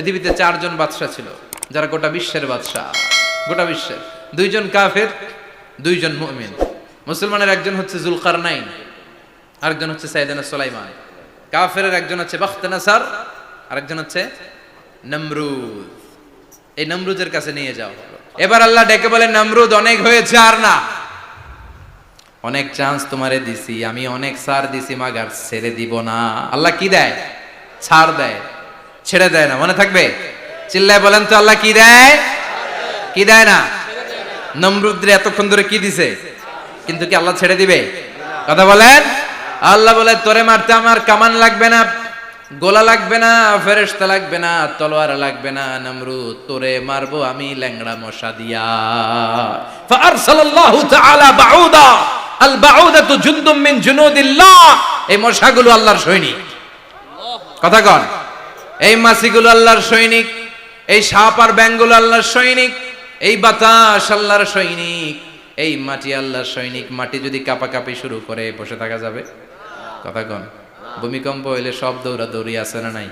পৃথিবীতে চারজন বাদশা ছিল, যারা গোটা বিশ্বের বাদশা গোটা বিশ্বের দুইজন কাফের, দুইজন মুমিন। মুসলমানের একজন হচ্ছে জুলকার নাইন আরেকজন হচ্ছে সাইদানা সোলাইমান। কাফের একজন হচ্ছে বাখতানাসার, আরেকজন হচ্ছে নমরুদ। এই নমরুদের কাছে নিয়ে যাও। এবার আল্লাহ ডেকে বলে, নমরুদ, অনেক হয়েছে আর না? অনেক চান্স তোমারে দিছি, আমি অনেক সার দিছি, মাগার ছেড়ে দিব না। আল্লাহ কি দেয়? ছাড় দেয়। ছেড়ে দেয় না, মনে থাকবে? চিল্লায় বলেন তো আল্লাহ কি দেয়? কি দেয় না? নমরুদ্রে এতক্ষণ ধরে কি দিছে? কিন্তু কি আল্লাহ ছেড়ে দিবে? কথা বলেন? আল্লাহ বলে, তোরে মারতে আমার কামান লাগবে না, গোলা লাগবে না, ফেরেশতা লাগবে না, তলোয়ার লাগবে না, নমরুদ, তোরে মারবো আমি ল্যাংড়া মশা দিয়া। মিন এই মশাগুলো আল্লাহর সৈনিক। কথা কন। এই মাছিগুলো আল্লাহর সৈনিক, এই সাপ আর ব্যাঙগুলো আল্লাহর সৈনিক, এই বাতাস আল্লাহর সৈনিক, এই মাটি আল্লাহর সৈনিক, মাটি যদি কাপাকাপি শুরু করে, বসে থাকা যাবে? কথা কন। ভূমিকম্প হইলে সব দৌড়া দৌড়ি আছে না নাই?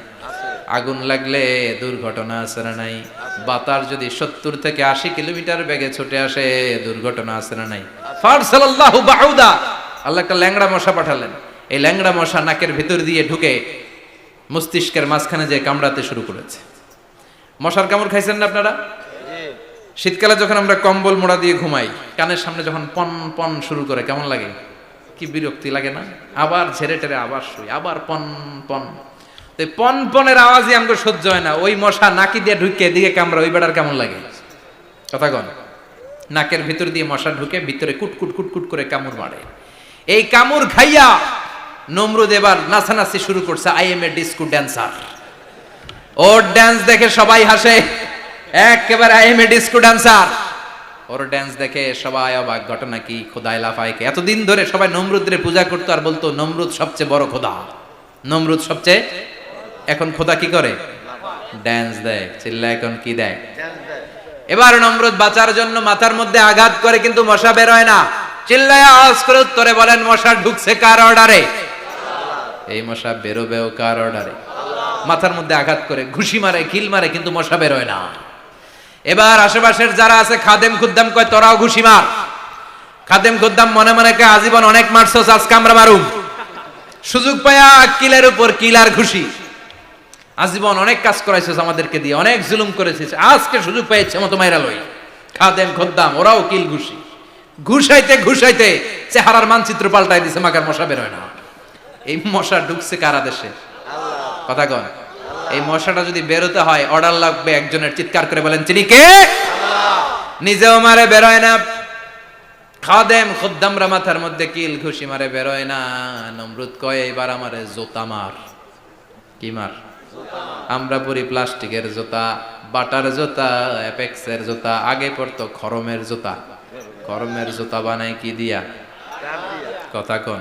আগুন লাগলে দুর্ঘটনা আছে না নাই? বাতাস যদি সত্তর থেকে আশি কিলোমিটার বেগে ছুটে আসে, দুর্ঘটনা আছে না নাই? আল্লাহ একটা ল্যাংড়া মশা পাঠালেন। এই ল্যাংড়া মশা নাকের ভিতর দিয়ে ঢুকে মস্তিষ্কের মাঝখানে যে কামড়াতে শুরু করেছে। মশার কামড় খাইছেন না আপনারা? শীতকালে যখন আমরা কম্বল মোড়া দিয়ে ঘুমাই কানের সামনে যখন পন পন শুরু করে কেমন লাগে? কি বিরক্তি লাগে না? আবার ঝেড়ে টেরে আবার শুই আবার পন পন। তো পন পনেরো আওয়াজই আমাকে সহ্য হয় না। ওই মশা নাকি দিয়ে ঢুকে দিকে কামড়া ওই বেড়ার কেমন লাগে? কথা কন। নাকের ভিতর দিয়ে মশা ঢুকে ভিতরে কুটকুট কুটকুট করে কামড় মারে। এই কামড় খাইয়া নমরুদ এবার নাচানাচি শুরু করছে I am a disco dancer. Or dance দেখে সবাই হাসে, একেবারে I am a disco dancer. Or dance দেখে সবাই অবাক, ঘটনা কি? খোদাই লাফাইকে এতদিন ধরে সবাই নমরুদের পূজা করতো আর বলতো, নমরুদ সবচেয়ে বড় খোদা। নমরুদ সবচেয়ে, এখন খোদা কি করে? ড্যান্স দেয়। চিল্লা এখন কি দেয়? এবার নমরুদ বাঁচার জন্য মাথার মধ্যে আঘাত করে, কিন্তু মশা বের হয় না। চিল্লায় আওয়াজ করে উত্তরে বলেন, মশা ঢুকছে কার অর্ডারে এই মশা বেরোবেও কার অর্ডারে মাথার মধ্যে আঘাত করে, ঘুষি মারে কিল মারে, কিন্তু মশা বেরোয় না। এবার আশেপাশের যারা আছে, খাদেম খুদ্দাম কয়, তোরাও ঘুষি মার। খাদেম খুদ্দাম মনে মনে কয়, আজীবন অনেক মারছস, আজকে আমরা মারুম। সুযোগ পায়া কিলের উপর কিল আর ঘুষি। আজীবন অনেক কাজ করাইছিস আমাদেরকে দিয়ে, অনেক জুলুম করেছিস, আজকে সুযোগ পেয়েছে মতো মাইরা লই। খাদেম খদ্দাম, ওরাও কিল ঘুষি। ঘুষাইতে ঘুষাইতে চেহারার মানচিত্র পাল্টাই দিছে মাকার মশা বেরোয় না। এই মশা ঢুকছে কারা দেশে? কথা কন। এই মশাটা যদি বেরোতে হয় অর্ডার লাগবে একজনের, চিৎকার করে বলেন, চিনি কে? নিজেও মারে বেরোয় না। খাদেম খুদ্দামরা মাথার মধ্যে কিল ঘুষি মারে বেরোয় না। নমরুদ কয় এবার আমারে জোতা মার। কি মার? আমরা পরি প্লাস্টিকের জুতা, বাটার জুতা, অ্যাপেক্সের জুতা, আগে পড়তো খরমের জুতা। খরমের জুতা বানাই কি দিয়া? কথা কোন।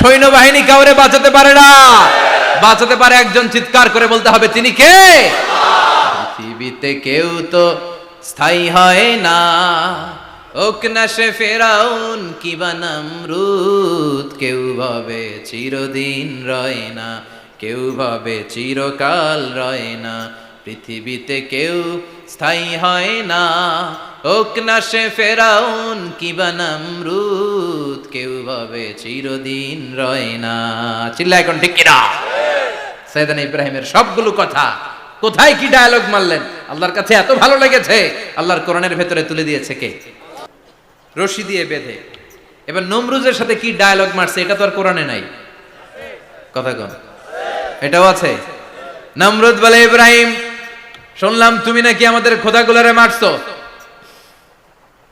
সৈন্যবাহিনী কাউরে বাঁচাতে পারে না। বাঁচাতে পারে একজন চিৎকার করে বলতে হবে, তিনি কে? পৃথিবীতে কেউ তো স্থায়ী হয় না। ওক না সে ফেরাউন কি বানামরুদ কেউ ভাবে চিরদিন রয় না, কেউ ভাবে চিরকাল রয় না। পৃথিবীতে কেউ স্থায়ী হয় না। ওক না সে ফেরাউন, কি বানামরুদ কেউ ভাবে চিরদিন রয় না। চিল্লা এখন ঠিক কিনা? সৈয়দান ইব্রাহিমের সবগুলো কথা কোথায় কি ডায়ালগ মারলেন? আল্লাহর কাছে এত ভালো লেগেছে, আল্লাহর কোরআনের ভেতরে তুলে দিয়েছে কে? রশি দিয়ে বেঁধে। এবার নমরুজের সাথে কি ডায়ালগ মারছে, এটা তো আর কোরআনে নাই। কথা কন। এটাও আছে। নমরুদ বলে, ইব্রাহিম, শুনলাম তুমি নাকি আমাদের খোদাগুলারে মারছো।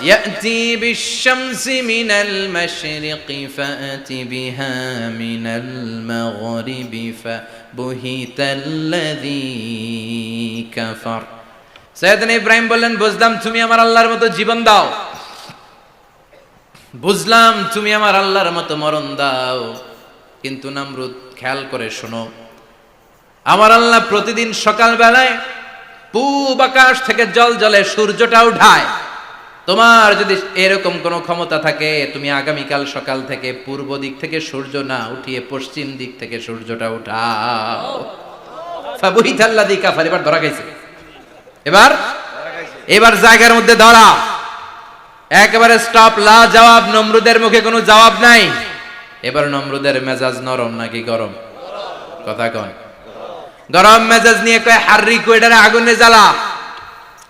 ইয়াতি বিশ-শামসি মিনাল মাশরিকি ফাআতি বিহা মিনাল মাগরিবি ফাবুহিতাল্লাযী কাফার সাইয়েদনা ইব্রাহিম বললেন বুঝলাম তুমি আমার আল্লাহর মতো জীবন দাও। বুঝলাম তুমি আমার আল্লাহর মতো মরণ দাও। কিন্তু নামরুদ, খেয়াল করে শোনো, আমার আল্লাহ প্রতিদিন সকাল বেলায় পূব আকাশ থেকে জল জলে সূর্যটা উঠায়। তোমার যদি এরকম কোনো ক্ষমতা থাকে, তুমি আগামীকাল সকাল থেকে পূর্ব দিক থেকে সূর্য না উঠিয়ে পশ্চিম দিক থেকে সূর্যটা উঠাও। কাফার এবার ধরা গেছে এবার? এবার জায়গার মধ্যে ধরা। একেবারে স্টপ লা জবাব নমরুদের মুখে কোনো জবাব নাই। এবার নমরুদের মেজাজ নরম নাকি গরম? কথা কন। গরম মেজাজ নিয়ে কয় হার্রি কইটারে আগুনে জ্বালা।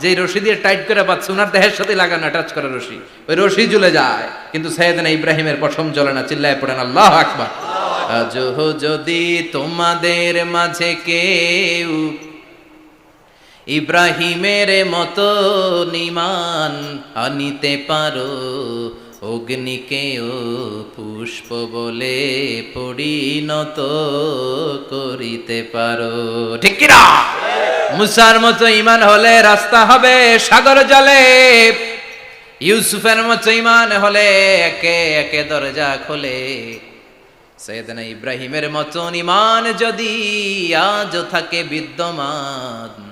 যে রশি দিয়ে টাইট করে পাচ্ছে ওনার দেহের সাথে লাগানো টাচ করা রশি, ওই রশি জুলে যায়। কিন্তু সৈয়দনা ইব্রাহিমের পশম জ্বলে না, চিল্লায় পড়েন, আল্লাহ আকবার। আজ যদি তোমাদের মাঝে কেউ ইব্রাহিমের মতো নিমান আনিতে পারো অগ্নিকেও পুষ্প বলে পরিণত করিতে পারো। ঠিক কিনা? মুসার মতো ইমান হলে রাস্তা হবে সাগর জলে। ইউসুফের মতো ইমান হলে একে একে দরজা খোলে। সৈয়দনা ইব্রাহিমের মতন ইমান যদি আজ থাকে বিদ্যমান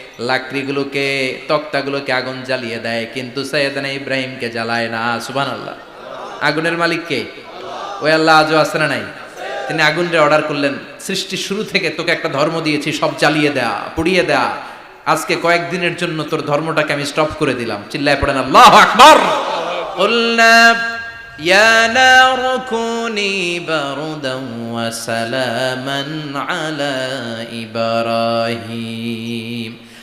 লাকড়িগুলোকে তক্তাগুলোকে আগুন জ্বালিয়ে দেয় কিন্তু সৈয়দনা ইব্রাহিমকে জ্বালায় না সুবহানাল্লাহ আগুনের মালিক কে ওই আল্লাহ আজও আছে না নাই তিনি আগুনরে অর্ডার করলেন সৃষ্টি শুরু থেকে তোকে একটা ধর্ম দিয়েছি সব জ্বালিয়ে দেয়া পুড়িয়ে দেয়া আজকে কয়েকদিনের জন্য তোর ধর্মটাকে আমি স্টপ করে দিলাম চিল্লায় পড়েন আল্লাহ আকবার قلنا يا نار كوني بردا وسلاما على إبراهيم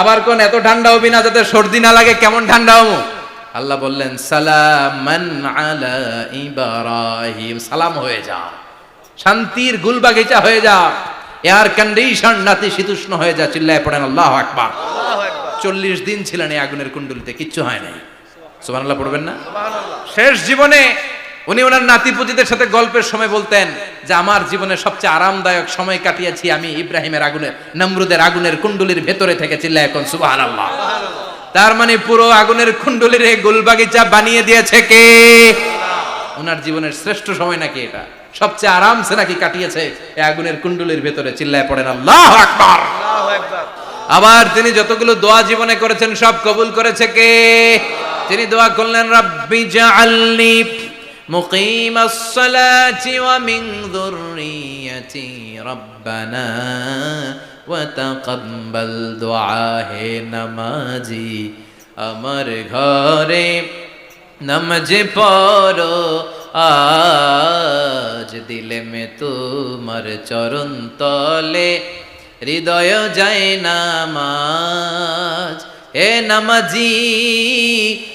আবার কোন এত ঠান্ডা হবি না যাতে সর্দি না লাগে, কেমন ঠান্ডা হব? আল্লাহ বললেন, সালামান আলা ইব্রাহিম। সালাম হয়ে যা শান্তির গুলবাগিচা হয়ে যা এয়ার কন্ডিশন নাতি শীতুষ্ণ হয়ে যা চিল্লায় পড়েন, আল্লাহ আকবার। চল্লিশ দিন ছিলেন এই আগুনের কুণ্ডলিতে, কিচ্ছু হয় নাই। সুবহানাল্লাহ পড়বেন না? শেষ জীবনে উনি ওনার নাতিপুতিদের সাথে গল্পের সময় বলতেন যে আমার জীবনে সবচেয়ে আরামদায়ক সময় কাটিয়েছি আমি ইব্রাহিমের আগুনের নমরুদের আগুনের কুণ্ডলির ভেতরে থেকে চিল্লায় এখন সুবহানাল্লাহ। তার মানে পুরো আগুনের কুণ্ডলির এই গুলবাগিচা বানিয়ে দিয়েছে কে? ওনার জীবনের শ্রেষ্ঠ সময় নাকি এটা? সবচেয়ে আরামসে নাকি কাটিয়েছে এই আগুনের কুণ্ডুলির ভেতরে চিল্লায় পড়েন আল্লাহ আকবার। আবার তিনি যতগুলো দোয়া জীবনে করেছেন সব কবুল করেছে কে? তিনি দোয়া করলেন রাব্বি জাআলনি মুকিম الصلاة ومن ذريتي ربنا وتقبل دعاء নামাজি আমার ঘরে নামাজে পড়ো আজ দিলে মে তোমার চরণ তলে হৃদয় যায় নামাজ এ নামাজি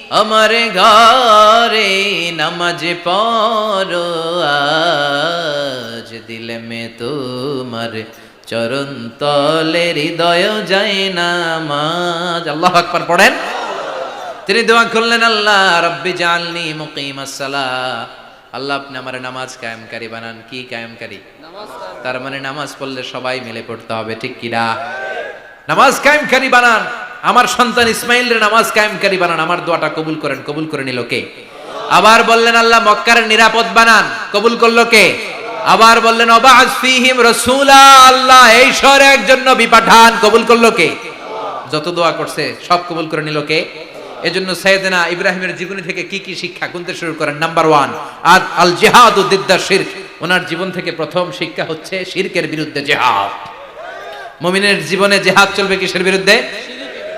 আমার ঘরে নামাজ পড়ো আজ দিলে মে তোমার চরণ তলে হৃদয় যায় নামাজ। আল্লাহ আকবার পড়েন। তিনি দোয়া করলেন আল্লাহ রব্বি জালনি মুকিম আল্লাহ আপনি আমার নামাজ কায়েমকারী বানান। কি কায়েমকারী? তার মানে নামাজ পড়লে সবাই মিলে পড়তে হবে ঠিক কিনা নামাজ কায়েমকারী বানান। আমার সন্তান ইসমাইল রে নামাজ কায়েমকারী বানান, আমার দোয়াটা কবুল করেন, কবুল করে নিল কে? আবার বললেন, আল্লাহ মক্কার নিরাপদ বানান, কবুল করল কে? আবার বললেন ফিহিম আল্লাহ এই শহরে একজন নবী পাঠান, কবুল করল কে? যত দোয়া করছে, সব কবুল করে নিল কে? এজন্য সৈয়দনা ইব্রাহিমের জীবনী থেকে কি কি শিক্ষা গুনতে শুরু করেন? নাম্বার ওয়ান আর আল জেহাদ উদ্দিদ্দা শিরক। ওনার জীবন থেকে প্রথম শিক্ষা হচ্ছে শিরকের বিরুদ্ধে জেহাদ। মুমিনের জীবনে জেহাদ চলবে কিসের বিরুদ্ধে?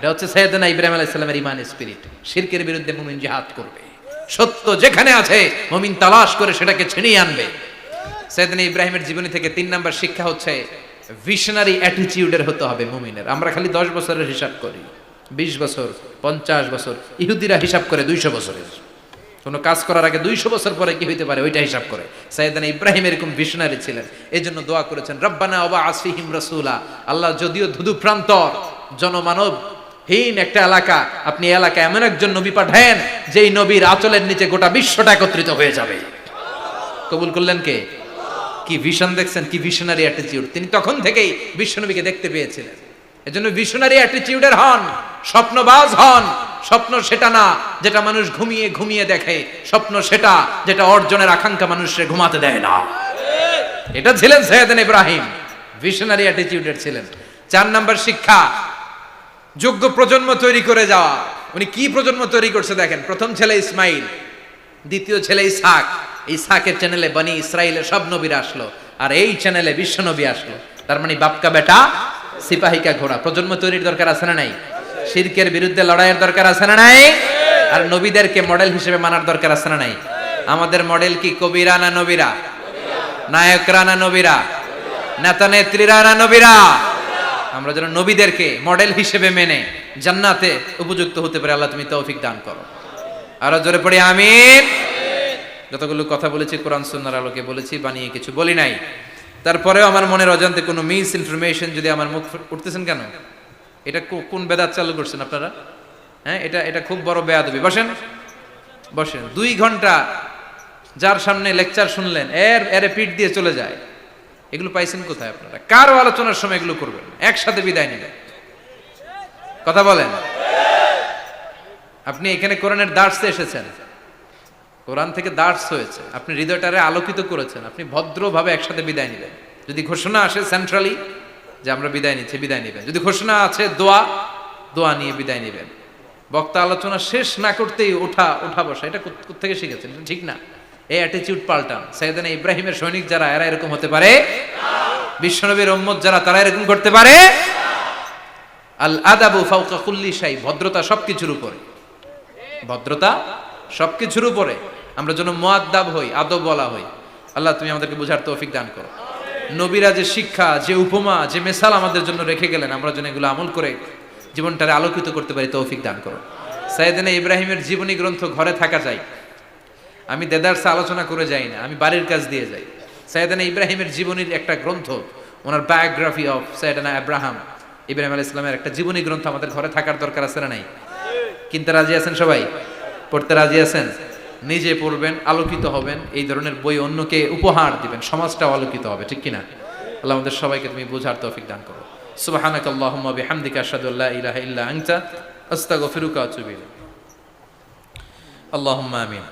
এটা হচ্ছে সৈয়দনা ইব্রাহিম আলাইহিস সালামের ইমান স্পিরিট শিরকের বিরুদ্ধে মুমিন জিহাদ করবে। সত্য যেখানে আছে, মুমিন তালাশ করে সেটাকে ছিনিয়ে আনবে। সৈয়দনা ইব্রাহিমের জীবনী থেকে তিন নাম্বার শিক্ষা হচ্ছে ভিশনারি অ্যাটিটিউডের হতে হবে মুমিনের। আমরা খালি দশ বছরের হিসাব করি, বিশ বছর, পঞ্চাশ বছর, ইহুদিরা হিসাব করে দুইশো বছরের। কোনো কাজ করার আগে দুইশো বছর পরে কি হইতে পারে? ওইটা হিসাব করে। সাইদানা ইব্রাহিম এরকম ভিশনারি ছিলেন এই জন্য দোয়া করেছেন, রব্বানা অবা আসফিহিম রসুলা আল্লাহ যদিও ধুধু প্রান্তর, জনমানব হীন একটা এলাকা। আপনি এই এলাকায় এমন একজন নবী পাঠায়েন, যেই নবীর আচলের নিচে গোটা বিশ্বটা একত্রিত হয়ে যাবে। কবুল করলেন কে? কি ভিশন দেখছেন? কি ভিশনারি অ্যাটিটিউড তিনি তখন থেকেই বিশ্বনবীকে দেখতে পেয়েছিলেন। এজন্য ভিশনারি অ্যাটিটিউডের হন, স্বপ্নবাজ হন। স্বপ্ন সেটা না, যেটা মানুষ ঘুমিয়ে ঘুমিয়ে দেখে। স্বপ্ন সেটা, যেটা অর্জনের আকাঙ্ক্ষা মানুষের ঘুমাতে দেয় না। এটা ছিলেন সৈয়দান ইব্রাহিম। ভিশনারি অ্যাটিটিউডের ছিলেন। চার নাম্বার শিক্ষা যোগ্য প্রজন্ম তৈরি করে যাওয়া। উনি কি প্রজন্ম তৈরি করছে দেখেন? প্রথম ছেলে ইসমাইল, দ্বিতীয় ছেলে ইসাক ইসাকের চ্যানেলে বনি ইসরায়েলের সব নবীরা আসলো, আর এই চ্যানেলে বিশ্ব নবী আসলো। তার মানে বাপকা বেটা, সিপাহিকা ঘোড়া। প্রজন্ম তৈরির দরকার আছে না নাই? শিরকের বিরুদ্ধে লড়াইয়ের দরকার আছে না নাই? আর নবীদেরকে মডেল হিসেবে মানার দরকার আছে না নাই? আমাদের মডেল কি? কবিরা না নবীরা? নায়করা না নবীরা? নেতা নেত্রীরা না নবীরা? আমরা যেন নবীদেরকে মডেল হিসেবে মেনে জান্নাতে উপযুক্ত হতে পারে, আল্লাহ তুমি তৌফিক দান করো। আরও জোরে পড়ি, আমিন। যতগুলো কথা বলেছি, কোরআন, সুন্নার আলোকে বলেছি, বানিয়ে কিছু বলি নাই। তারপরেও আমার মনের অজান্তে কোনো মিস ইনফরমেশন যদি আমার মুখ উঠতেছেন কেন? এটা কোন বেদাত চালু করছেন আপনারা? হ্যাঁ এটা এটা খুব বড় বেয়া বেয়াদবি। বসেন। বসেন। দুই ঘণ্টা যার সামনে লেকচার শুনলেন, এর এর পিঠ দিয়ে চলে যায়। এগুলো পাইছেন কোথায় আপনারা? কারও আলোচনার সময় এগুলো করবেন? একসাথে বিদায় নেবেন কথা বলেন। আপনি এখানে কোরআনের দার্সে এসেছেন। কোরআন থেকে দার্স হয়েছে। আপনি হৃদয়টারে আলোকিত করেছেন। আপনি ভদ্রভাবে একসাথে বিদায় নেবেন যদি ঘোষণা আসে সেন্ট্রালি যে আমরা বিদায় নিচ্ছি, বিদায় নেবেন। যদি ঘোষণা আছে দোয়া দোয়া নিয়ে বিদায় নেবেন। বক্তা আলোচনা শেষ না করতেই ওঠা ওঠা বসা, এটা থেকে শিখেছেন? ঠিক না। এই অ্যাটিটিউড পাল্টান সাইদানা ইব্রাহিমের সৈনিক যারা, এরা এরকম হতে পারে? বিশ্বনবীর উম্মত যারা, তারা এরকম করতে পারে? আল আদাবু ফাউকা কুল্লি শাই, ভদ্রতা সবকিছুর উপরে। ভদ্রতা সবকিছুর উপরে। আমরা যেন মোয়াদ্দাব হই, আদব বলা হই। আল্লাহ, তুমি আমাদেরকে বুঝার তৌফিক দান করো। নবীরা যে শিক্ষা, যে উপমা, যে মেসাল আমাদের জন্য রেখে গেলেন, আমরা যেন এগুলো আমল করে জীবনটারে আলোকিত করতে পারি, তৌফিক দান করো। সাইয়েদিনা ইব্রাহিমের জীবনী গ্রন্থ ঘরে থাকা যায়। আমি দেদারসে আলোচনা করে যাই না, আমি বাড়ির কাজ দিয়ে যাই। সৈয়দানা ইব্রাহিমের জীবনীর একটা গ্রন্থ, ওনার biography of Sayyidana Abraham. Ibrahim আলাইহিস সালামের একটা জীবনী গ্রন্থ আমাদের ঘরে থাকার দরকার আছে না নাই? কিনতে রাজি আছেন সবাই? পড়তে রাজি আছেন? নিজে পড়বেন, আলোকিত হবেন, এই ধরনের বই অন্যকে উপহার দিবেন, সমাজটাও আলোকিত হবে, ঠিক কিনা? আল্লাহ আমাদের সবাইকে তুমি বোঝার তৌফিক দান করো। সুবহানাক আল্লাহুম্মা বিহামদিকা আশহাদু আল্লা ইলাহা ইল্লা আনতা, আস্তাগফিরুকা ওয়া আতুবু ইলাইক। আল্লাহুম্মা আমিন।